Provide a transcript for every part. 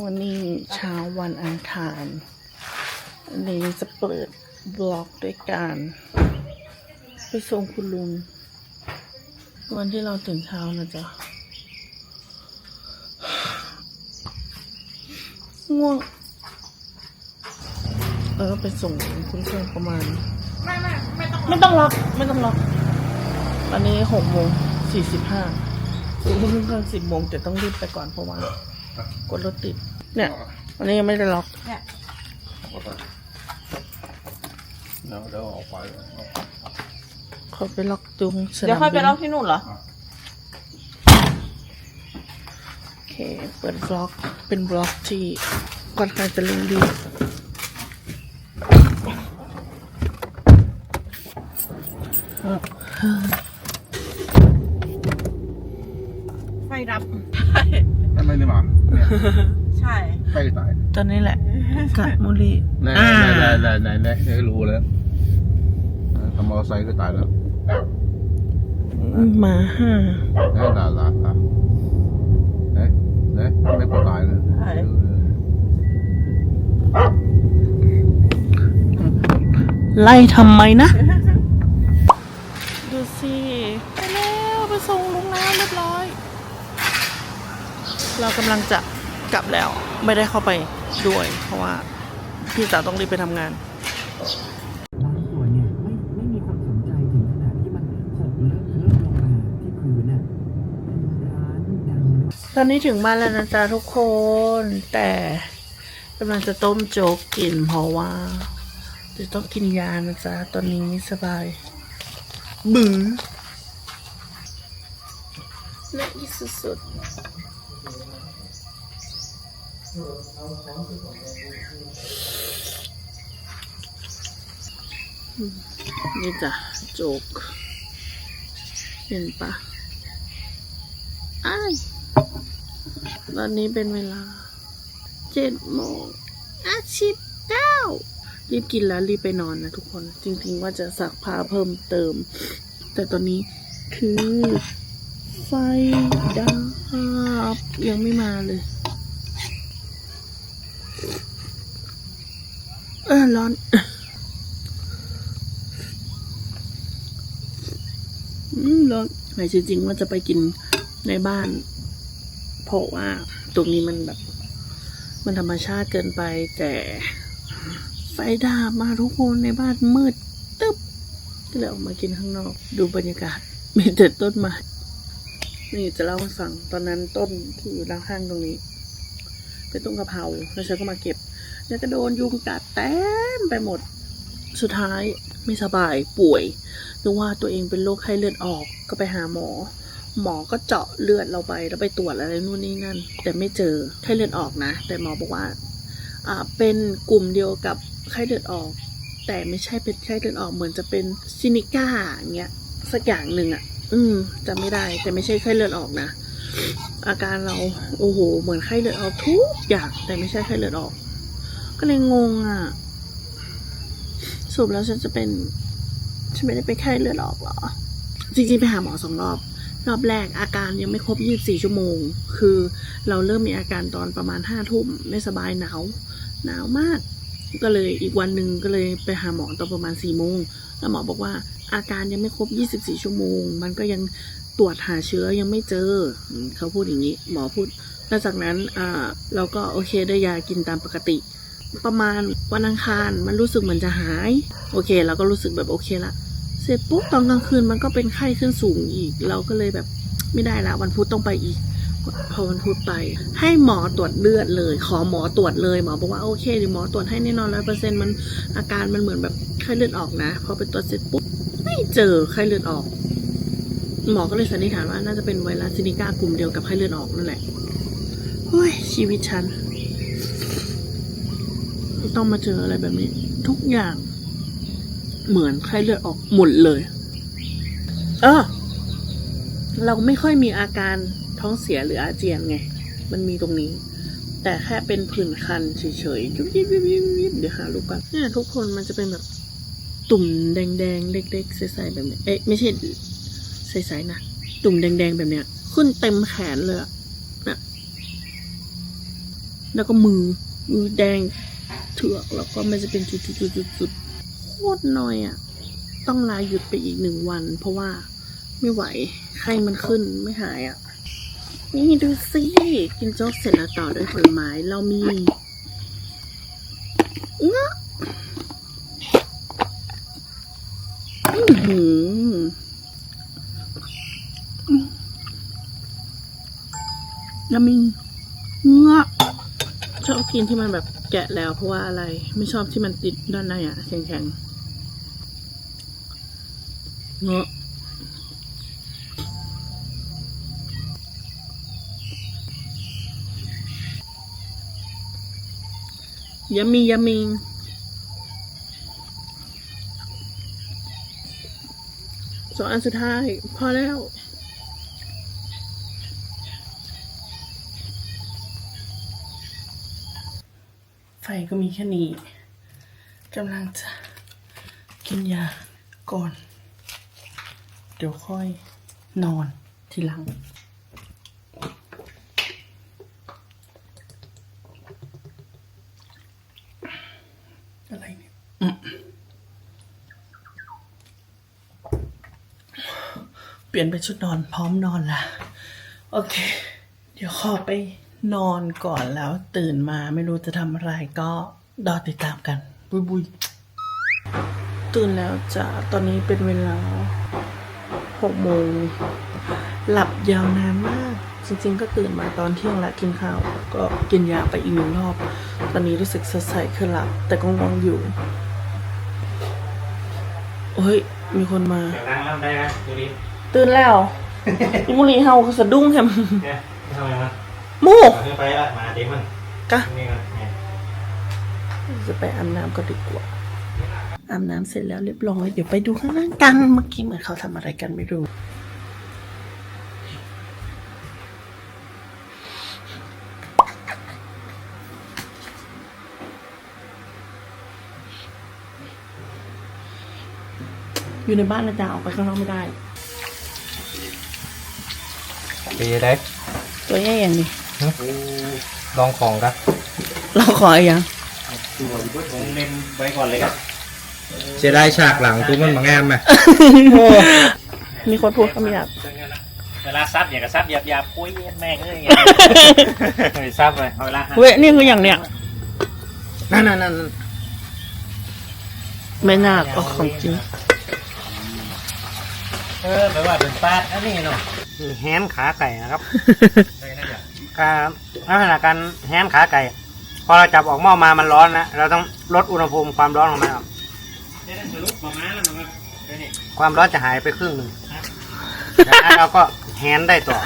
วันนี้เช้าวันอังคารอันนี้จะเปิดบล็อกด้วยการ ไปส่งคุณลุง วันที่เราตื่นเช้านะจ๊ะ ง่วง เออไปส่งคุณเพื่อนประมาณ ไม่ไม่ไม่ต้องไม่ต้องล็อกไม่ต้องล็อกตอนนี้หกโมงสี่สิบห้าคุณเพิ่งสิบโมงแต่ต้องรีบไปก่อนเพราะว่า กดรถติด เนี่ยวันนี้ยังไม่ได้ล็อกเนี่ยเดี๋ยวเดี๋ยวออกไปเขาไปล็อกจุงสนามเดี๋ยวค่อยไปบินเล่าที่นู่นเหรอ โอเค เปิดบล็อก เป็นบล็อกที่ค่อนข้างจะเร่งรีบ ไฟดับ ไม่ไม่ได้มาเนี่ย ใช่ ใกล้ตาย ตอนนี้แหละ กะมุรีแน่อ่าแน่แน่แน่แน่แน่รู้แล้วทำมอเตอร์ไซค์ก็ตายแล้วหมาห้าแน่ด่าด่าด่าเน่เน่ไม่กลัวตายเลยใช่ไล่ทำไมนะ ดูสิ ไปแล้วไปส่งลงน้ำเรียบร้อย เรากำลังจะกลับแล้ว ไม่ได้เข้าไปด้วยเพราะว่า พี่สาวต้องรีบไปทำงานบางส่วนเนี่ยไม่ไม่มีความสนใจถึงขนาดที่มันหกเลอะเทอะลงมาที่พื้นน่ะเป็นร้านดัง ตอนนี้ถึงบ้านแล้วนะจ๊ะทุกคน แต่กำลังจะต้มโจ๊กกินเพราะว่าจะต้องกินยานะจ๊ะตอนนี้ไม่สบายบือเละที่สุดๆอืม นี่จ้ะโจก เห็นปะอ้ายตอนนี้เป็นเวลาเจ็ดโมงอาชิบเก้ารีบกินแล้วรีบไปนอนนะทุกคน จริงๆว่าจะสักผ้าเพิ่มเติม แต่ตอนนี้คือ ไฟดับยังไม่มาเลย ออร้อน อืมร้อนแต่จริงๆว่าจะไปกินในบ้าน เพราะว่าตรงนี้มันแบบ มันธรรมชาติเกินไปแต่ไฟดับมาทุกคนในบ้านมืดตึ๊บก็เลยออกมากินข้างนอก ดูบรรยากาศ มีแต่ต้นไม้นี่จะเล่าให้ฟังตอนนั้นต้นที่อยู่ด้านข้างตรงนี้ เป็นต้นกะเพราแล้วฉันก็มาเก็บ แล้วก็โดนยุงกัดเต็มไปหมด สุดท้ายไม่สบายป่วยนึกว่าตัวเองเป็นโรคไข้เลือดออกก็ไปหาหมอ หมอก็เจาะเลือดเราไปแล้วไปตรวจอะไรนู่นนี่นั่น แต่ไม่เจอไข้เลือดออกนะ แต่หมอบอกว่าอ่าเป็นกลุ่มเดียวกับไข้เลือดออก แต่ไม่ใช่เป็นไข้เลือดออกเหมือนจะเป็นซินิก้าอย่างเงี้ยสักอย่างหนึ่งอะ อืมจำไม่ได้ แต่ไม่ใช่ไข้เลือดออกนะอาการเราโอ้โห เหมือนไข้เลือดออกทุกอย่างแต่ไม่ใช่ไข้เลือดออก ก็เลยงงอะสรุปแล้วฉันจะเป็น ฉันไม่ได้ไปไข้เลือดออกหรอ จริงๆ ไปหาหมอสองรอบ รอบแรกอาการยังไม่ครบ 24 ชั่วโมง คือเราเริ่มมีอาการตอนประมาณ5ทุ่มไม่สบายหนาว หนาวมาก ก็เลยอีกวันหนึ่งก็เลยไปหาหมอตอนประมาณ4โมง แล้วหมอบอกว่าอาการยังไม่ครบ 24 ชั่วโมง มันก็ยังตรวจหาเชื้อยังไม่เจอ เขาพูดอย่างนี้ หมอพูด แล้วจากนั้นอ่าเราก็โอเคได้ยากินตามปกติ ประมาณวันอังคารมันรู้สึกเหมือนจะหาย โอเคเราก็รู้สึกแบบโอเคละเสร็จปุ๊บตอนกลางคืนมันก็เป็นไข้ขึ้นสูงอีก เราก็เลยแบบไม่ได้ละวันพุธต้องไปอีก พอวันพุธไป ให้หมอตรวจเลือดเลย ขอหมอตรวจเลยหมอบอกว่าโอเคเดี๋ยวหมอตรวจให้แน่นอนร้อยเปอร์เซ็นต์มันอาการมันเหมือนแบบไข้เลือดออกนะพอไปตรวจเสร็จปุ๊บไม่เจอไข้เลือดออก หมอก็เลยสันนิษฐานว่าน่าจะเป็นไวรัสซินิก้ากลุ่มเดียวกับไข้เลือดออกนั่นแหละเฮ้ยชีวิตฉัน ต้องมาเจออะไรแบบนี้ ทุกอย่างเหมือนไข้เลือดออกหมดเลย เออ เราไม่ค่อยมีอาการท้องเสียหรืออาเจียนไง มันมีตรงนี้ แต่แค่เป็นผื่นคันเฉยๆยุบยิบยิบยิบยิบเดี๋ยวหารูปกันเนี่ยทุกคนมันจะเป็นแบบตุ่มแดงๆเล็กๆใสๆแบบนี้ เอ๊ะไม่ใช่ใสๆนะ ตุ่มแดงๆแบบเนี้ย ขึ้นเต็มแขนเลยอะน่ะแล้วก็มือมือแดง เถือกแล้วก็มันจะเป็นจุดๆๆๆโคตรน้อยอะ ต้องลาหยุดไปอีกหนึ่งวัน เพราะว่าไม่ไหวไข้มันขึ้นไม่หายอะ นี่ดูสิกินโจ๊กเสร็จแล้วต่อด้วยผลไม้เรามีเงาะอื้อหือแล้วมีเงาะชอบ กินที่มันแบบแกะแล้วเพราะว่าอะไรไม่ชอบที่มันติดด้านในอะแข็งๆเงาะยามียามีสองอันสุดท้าย พอแล้ว ไฟก็มีแค่นี้กำลังจะกินยาก่อน เดี๋ยวค่อยนอนทีหลัง อะไรเนี่ยเปลี่ยนเป็นชุดนอนพร้อมนอนละโอเค เดี๋ยวขอไป นอนก่อนแล้วตื่นมาไม่รู้จะทำอะไรก็รอติดตามกัน บุยบุยตื่นแล้วจ้ะตอนนี้เป็นเวลาหกโมงหลับยาวนานมาก จริง ๆ ก็ตื่นมาตอนเที่ยงและกินข้าว ก็กินยาไปอีกหนึ่งรอบ ตอนนี้รู้สึกสดใสขึ้นละแต่ก็ง่วงอยู่เฮ้ย มีคนมา เดี๋ยวนั่งรับได้นะดูดิตื่นแล้ว อิมุรีเฮาก็สะดุ้งแฮมเนี่ยทำไมวะ มูเอาขึ้นไปละมาเด็กมันกะนี่ก่อนเนี่ยจะไปอาบน้ำก็ดีกว่าอาบน้ำเสร็จแล้วเรียบร้อยเดี๋ยวไปดูข้างล่างกันเมื่อกี้เหมือนเขาทำอะไรกันไม่รู้อยู่ในบ้านนะจ๊ะออกไปข้างนอกไม่ได้ปีได้ตัวแย่อย่างนี้ ลองของครับเราขออีกอย่างผมเล่นไว้ก่อนเลยครับเสียดายฉากหลังตัวมันมางามไหมมีคนพูดคำหยาบเวลาซับอย่างกับซับหยาบหยาบๆปุ้ยแม่งเอ้ยเฮ้ยซับเลยเอาเวลาเว้ยนี่คืออย่างเนี้ยนั่นนั่นนั่นไม่น่าเอาของจริงเออแปลว่าเป็นปาดอันนี้เนาะแฮนขาไก่นะครับ การลักษณะการแฮนขาไก่ พอเราจับออกหม้อมามันร้อนนะ เราต้องลดอุณหภูมิความร้อนของมันออกความร้อนจะหายไปครึ่งหนึ่งจากนั้นเราก็แฮนได้ต่อ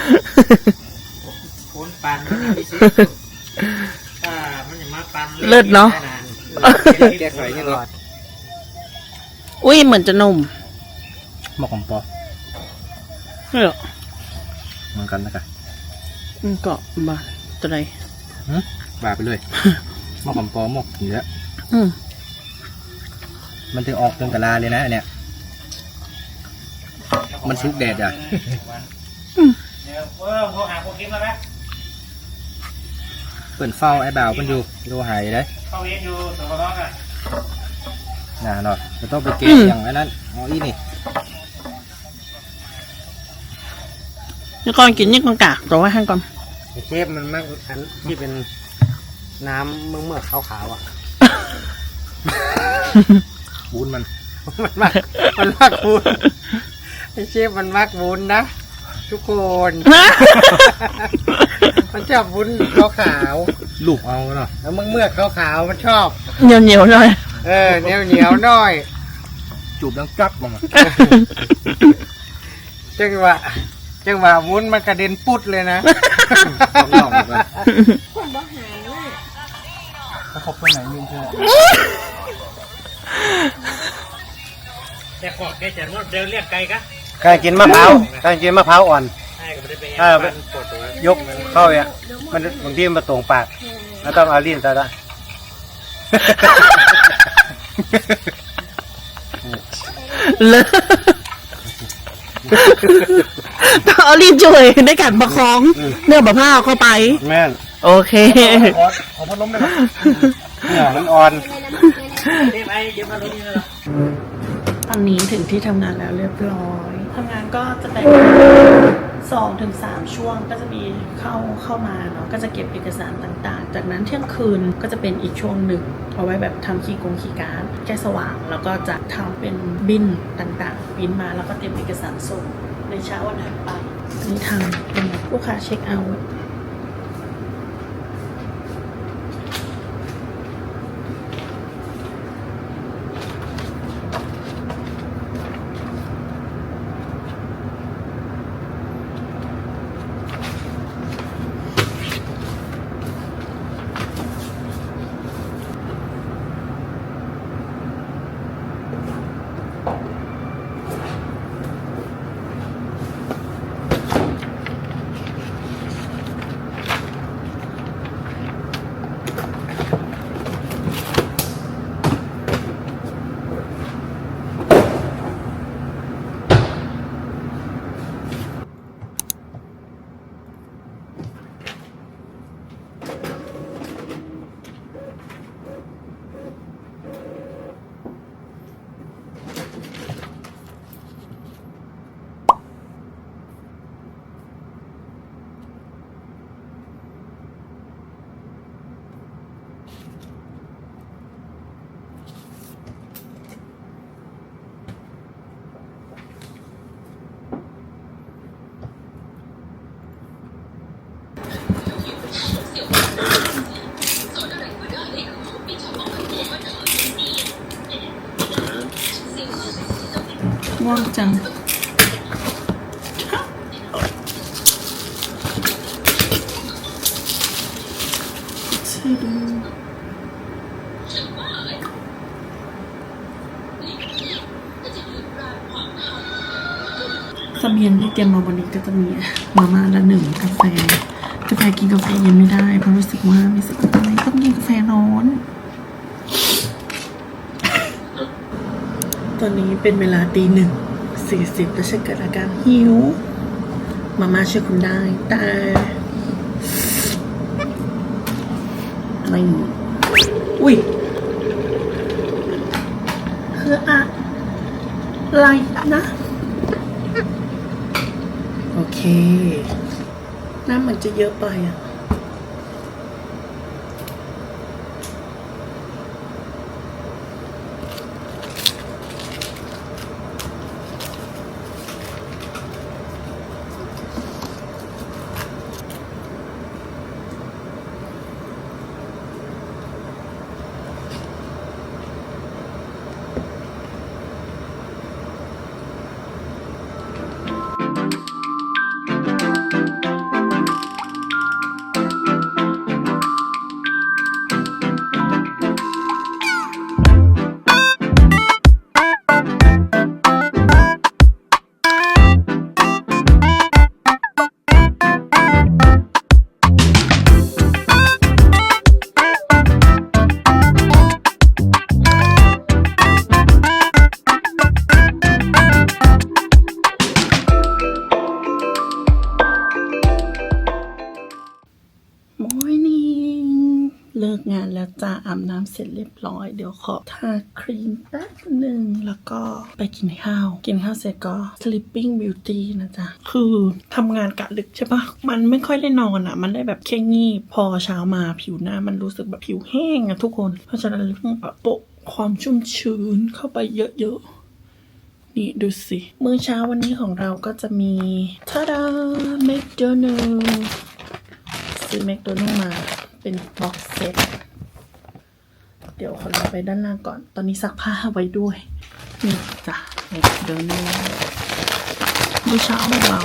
คุณปันมันจะมาปันเลิศเนาะแก้ไขนี่หรออุ้ยเหมือนจะนุ่มหมอกของปอไม่หรอกเหมือนกันนะกัน มันก็บาตัวใดบาไปเลยหมอกของปอหมอกเยอะอืมมันถึงออกเป็นกะลาเลยนะอันเนี่ย มันซุกแดดอะเดี๋ยวเออพวกหาพวกกินมาแล้วเปิดเฝ้าไอ้บ่าวมันอยู่ดูหายได้เข้าเรียนอยู่สกลอะน่าหน่อยจะต้องไปเก็บอย่างไอ้นั้นอ๋ออีนี่นี่ก่อนกินนี่ก่อนกะตัวไว้ให้ก่อน เชฟมันมากอันที่เป็นน้ำเมือกเมือกขาวๆอะ บูนมัน มันมากมันมากวุ้นไอเชฟมันมากวุ้นนะทุกคน มันชอบวุ้นขาวลูกเอาเนาะๆแล้วเมือกเมือกขาวๆมันชอบ เหนียวเหนียวๆหน่อย เออเหนียวเหนียวๆหน่อย จูบดังจับลงมาจังหวะ จังหวะวุ้นมันกระเด็นปุดเลยนะต้องลองกันถ้าเขาคนไหนยืนเชื่อแต่ขอแกจะนวดเดินเรียกไก่กะใครกินมะพร้าวใครกินมะพร้าวอ่อน ใช่ก็ไม่ได้ไปเออบ้านปวดตัวยกเข้าเนี่ย มันบางทีมันตรงปากแล้วต้องเอาลิ้นใส่ได้เลยต้อง เอาลิ้นช่วยในการประคองเนื้อมะพร้าวเข้าไป แม่นโอเค ขอขอพัดลมได้ไหมเนี่ยมันอ่อนนี่ไปเดี๋ยวมาลุ้นกันเลยตอนนี้ถึงที่ทำงานแล้วเรียบร้อยทำงานก็จะแบ่งสองถึงสามช่วงก็จะมีเข้าเข้ามาเนาะก็จะเก็บเอกสารต่างๆ จากนั้นเที่ยงคืนก็จะเป็นอีกช่วงหนึ่งเอาไว้แบบทำคีย์กงคีย์การ์ดแก้สว่างแล้วก็จะทำเป็นบินต่างๆบินมาแล้วก็เตรียมเอกสารส่ง ในเช้าวันถัดไปนี่ทำเป็นลูกค้าเช็คเอาท์ ง่วงจังชื่อดูเบียงที่เตรียมมาวันนี้ก็จะมีมาม่าละหนึ่งกาแฟกาแฟกินกาแฟเย็นไม่ได้เพราะรู้สึกว่าม่สบายต้องกินกาแฟร้อน ตอนนี้เป็นเวลาตีหนึ่งสี่สิบแล้วฉันเกิดอาการหิว มาม่าช่วยคุณได้แต่ไม่อุ้ยคืออะไรนะ โอเค น้ำมันจะเยอะไปอะ สร็จเรียบร้อย เดี๋ยวขอทาครีมแป๊บหนึ่งแล้วก็ไปกินข้าว กินข้าวเสร็จก็ sleeping beauty นะจ๊ะ คือทำงานกะดึกใช่ปะมันไม่ค่อยได้นอนอะ มันได้แบบแค่งีบพอเช้ามาผิวหน้า มันรู้สึกแบบผิวแห้งอะทุกคน เพราะฉะนั้นต้องแบบโปะความชุ่มชื้นเข้าไปเยอะๆนี่ดูสิ มื้อเช้าวันนี้ของเราก็จะมีทาดาแมคโดนัลซื้อแมคโดนัลมาเป็นบ็อกเซต เดี๋ยวขอลงไปด้านล่างก่อน ตอนนี้ซักผ้าไว้ด้วย นี่จ้ะแมคโดนัลมื้อเช้าเบา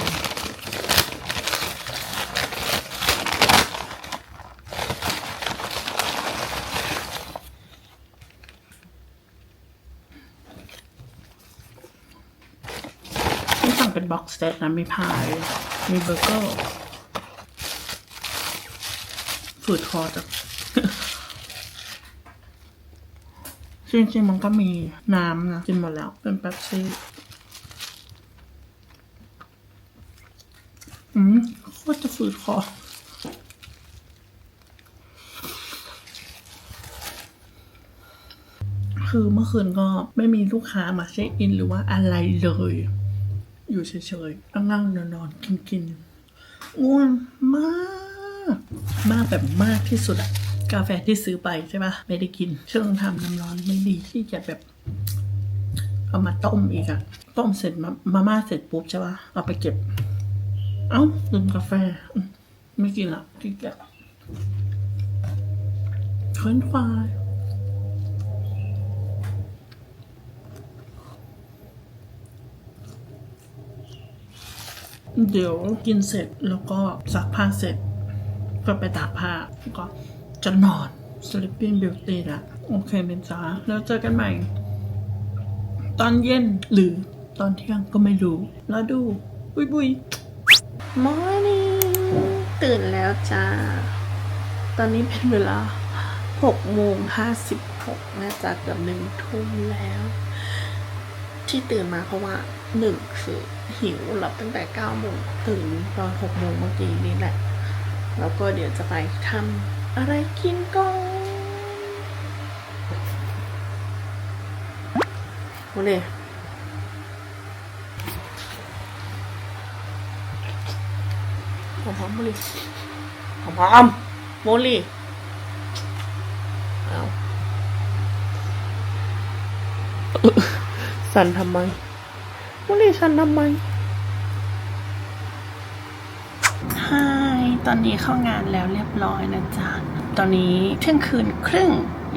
ๆนี่สั่งเป็นบ็อกซ์เซตนะมีพาย มีเบอร์เกอร์ฝืดคอจัง จริงๆมันก็มีน้ำนะกินหมดแล้วเป็นแป๊บซี่อืมโคตรจะฝืดคอคือเมื่อคืนก็ไม่มีลูกค้ามาเช็คอินหรือว่าอะไรเลย อยู่เฉยๆนั่งนอนๆกินๆง่วงมาก มากแบบมากที่สุดอะ กาแฟที่ซื้อไปใช่ปะไม่ได้กินเครื่องทำน้ำร้อนไม่ดีที่จะแบบ เอามาต้มอีกอะต้มเสร็จมามาม่าเสร็จปุ๊บใช่ปะเอาไปเก็บ เอ้าลืมกาแฟ ไม่กินละที่แกะเฟรนช์ฟรายเดี๋ยวกินเสร็จแล้วก็ซักผ้าเสร็จ ก็ไปตากผ้าก็ จะนอน sleeping beauty ละโอเคเป็นจ้าแล้วเจอกันใหม่ ตอนเย็นหรือตอนเที่ยงก็ไม่รู้ แล้วดู บุยบุย Morning ตื่นแล้วจ้า ตอนนี้เป็นเวลา6โมง56น่าจะเกือบหนึ่งทุ่มแล้ว ที่ตื่นมาเพราะว่าหนึ่งคือหิวหลับตั้งแต่9โมงตื่นตอน6โมงเมื่อกี้นี่แหละ แล้วก็เดี๋ยวจะไปทำ อะไรกินก่อนโอเลหอมหอมโมลีหอมหอมโมลีเอาสั่นทำไมโมลีสั่นทำไม ฮาย ตอนนี้เข้างานแล้วเรียบร้อยนะจ๊ะ ตอนนี้เที่ยงคืนครึ่ง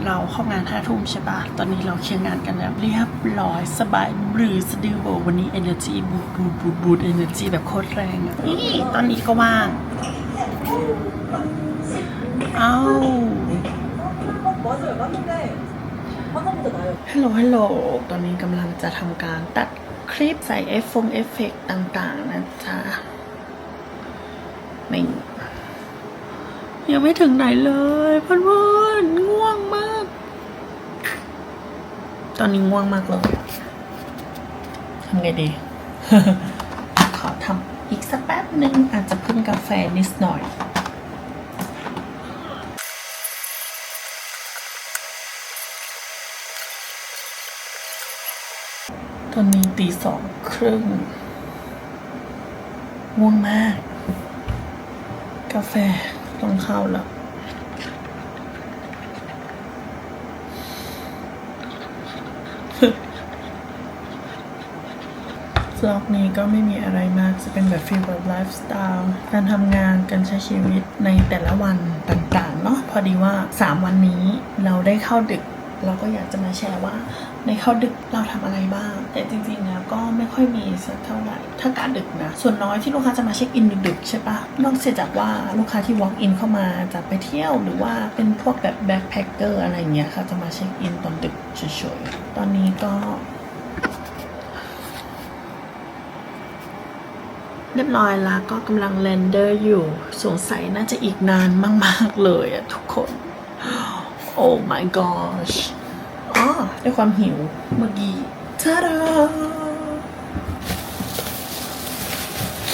เราเข้างานห้าทุ่มใช่ปะตอนนี้เราเคลียร์งานกันแล้วเรียบร้อยสบายบรือสดือโบวันนี้ energy บูดบูดบูดบูด energy แบบโคตรแรงอะนี่ตอนนี้ก็ว่าง เอาฮัลโหลฮัลโหลตอนนี้กำลังจะทำการตัดคลิปใส่เอฟฟงเอฟเฟกต่าง ๆ นะจ๊ะไม่ ยังไม่ถึงไหนเลยเพื่อนๆง่วงมาก ตอนนี้ง่วงมากเลยทำไงดี ขอทำอีกสักแป๊บหนึ่งอาจจะพึ่งกาแฟนิดหน่อยตอนนี้ตีสองครึ่งง่วงมาก กาแฟ ต้องเข้าแล้วบล็อกนี้ก็ไม่มีอะไรมาก จะเป็นแบบฟีลแบบไลฟ์สไตล์การทำงานการใช้ชีวิตในแต่ละวันต่างๆเนาะพอดีว่า 3 วันนี้เราได้เข้าดึก เราก็อยากจะมาแชร์ว่าในเข้าดึกเราทำอะไรบ้าง แต่จริงๆแล้วก็ไม่ค่อยมีสักเท่าไหร่ถ้ากะดึกนะ ส่วนน้อยที่ลูกค้าจะมาเช็คอินดึกๆใช่ปะนอกเสียจากว่าลูกค้าที่ walk in เข้ามาจะไปเที่ยวหรือว่าเป็นพวกแบบแบ็คแพคเกอร์อะไรเงี้ยค่ะจะมาเช็คอินตอนดึกเฉยๆตอนนี้ก็เรียบร้อยแล้วก็กำลังเรนเดอร์อยู่ สงสัยน่าจะอีกนานมาก ๆ เลยอะทุกคน โอ้ my gosh อ๋อด้วยความหิวเมื่อกี้ทาดา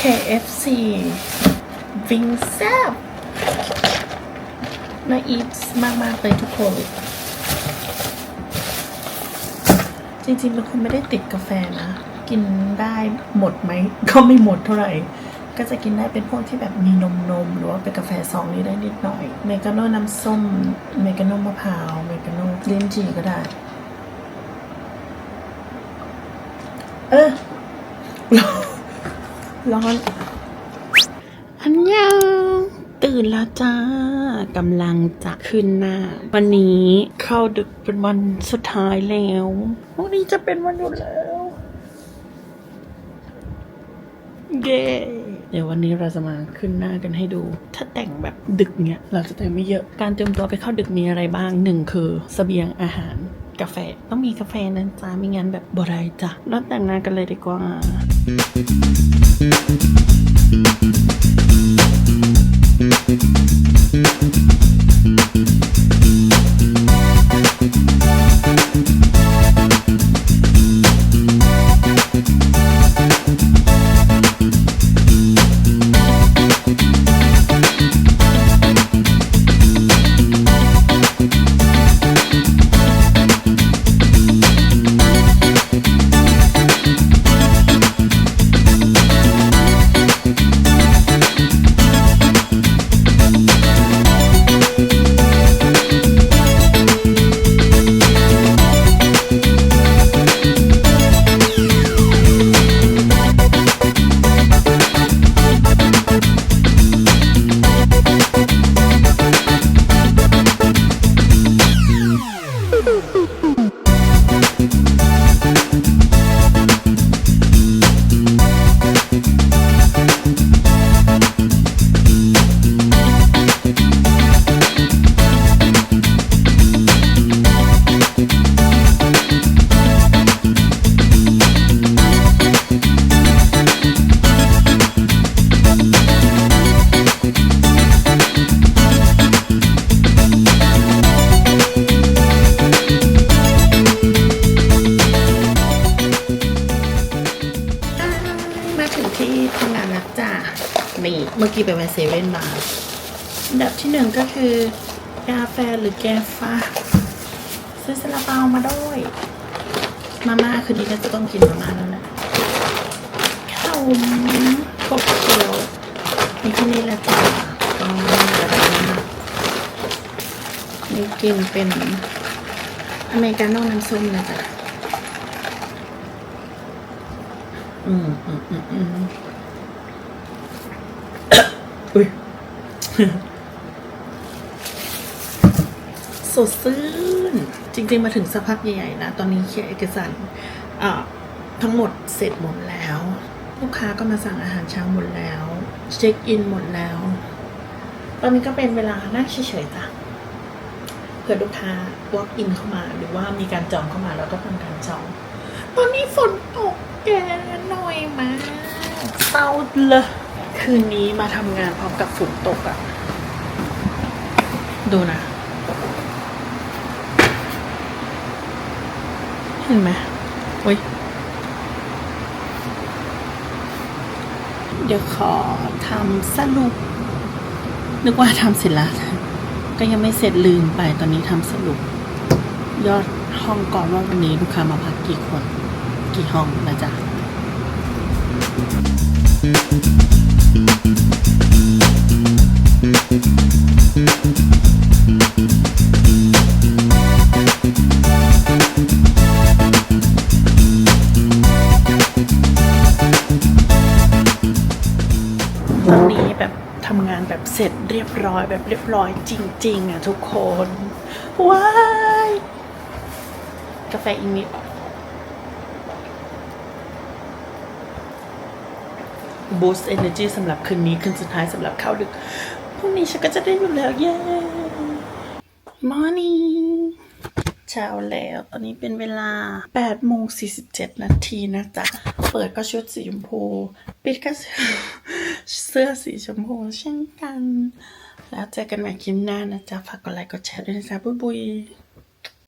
KFC วิงแซบน่าอีทมาก ๆ เลยทุกคน จริงๆเป็นคนไม่ได้ติดกาแฟนะ กินได้หมดไหม ก็ไม่หมดเท่าไหร่ ก็จะกินได้เป็นพวกที่แบบมีนมนมๆหรือว่าเป็นกาแฟซองนี้ได้นิดหน่อย เมกาโน่น้ำส้ม เมกาโน่มะพร้าว เมกาโน่ลิ้นจี่ก็ได้ เออร้อนอันยังตื่นแล้วจ้ากำลังจะขึ้นหน้า วันนี้เข้าดึกเป็นวันสุดท้ายแล้ววันนี้จะเป็นวันหยุดแล้ว เย้ เดี๋ยววันนี้เราจะมาขึ้นหน้ากันให้ดู ถ้าแต่งแบบดึกเนี้ยเราจะแต่งไม่เยอะ การเตรียมตัวไปเข้าดึกมีอะไรบ้างหนึ่งคือสเสบียงอาหารกาแฟต้องมีกาแฟนั่นจ้าไม่งั้นแบบบ่ได้จ้ะเริ่แต่งหน้ากันเลยดีกว่า Thank. แฟหรือแฟ้า ซื้อซาลาเปามาด้วย มาม่าคือดีก็จะต้องกินมาม่าแล้วแหละข้าวกบเขียวมีแค่นี้แหละจ้ะก็ไม่มีอะไรมากนี่กินเป็นอเมริกาโน่น้ำส้มนะจ๊ะอืมอืมอืมอืมอุ้ย ส ดชื่น จริง ๆ มาถึงสักพักใหญ่ๆนะ ตอนนี้เคลียร์เอกสารทั้งหมดเสร็จหมดแล้ว ลูกค้าก็มาสั่งอาหารเช้าหมดแล้ว เช็คอินหมดแล้ว ตอนนี้ก็เป็นเวลานั่งเฉยๆจ้ะเผื่อลูกค้า walk in เข้ามา หรือว่ามีการจองเข้ามาแล้วก็ทำการจอง ตอนนี้ฝนตกแกหน่อยมากเศร้าเลยคืนนี้มาทำงานพร้อมกับฝนตกอะดูนะ เห็นไหมโอ้ยเดี๋ยวขอทำสรุป นึกว่าทำเสร็จแล้ว ก็ยังไม่เสร็จลืมไปตอนนี้ทำสรุป ยอดห้องก่อนว่าวันนี้ลูกค้ามาพักกี่คน กี่ห้องนะจ๊ะต แบบเสร็จเรียบร้อยแบบเรียบร้อยจริง ๆ อะทุกคน ว้าย กาแฟอีกนิดบูสต์เอเนอร์จีสำหรับคืนนี้ คืนสุดท้ายสำหรับเข้าดึก พรุ่งนี้ฉันก็จะได้อยู่แล้ว เย้ Morning เช้าแล้ว ตอนนี้เป็นเวลา8โมง47 นาทีนะจ๊ะ เปิดก็ชุดสีชมพู ปิดก็เสื้อสีชมพูเช่นกัน แล้วเจอกันใหม่คลิปหน้านะจ๊ะ ฝากกดไลค์กดแชร์ด้วยนะจ๊ะ บุยบุย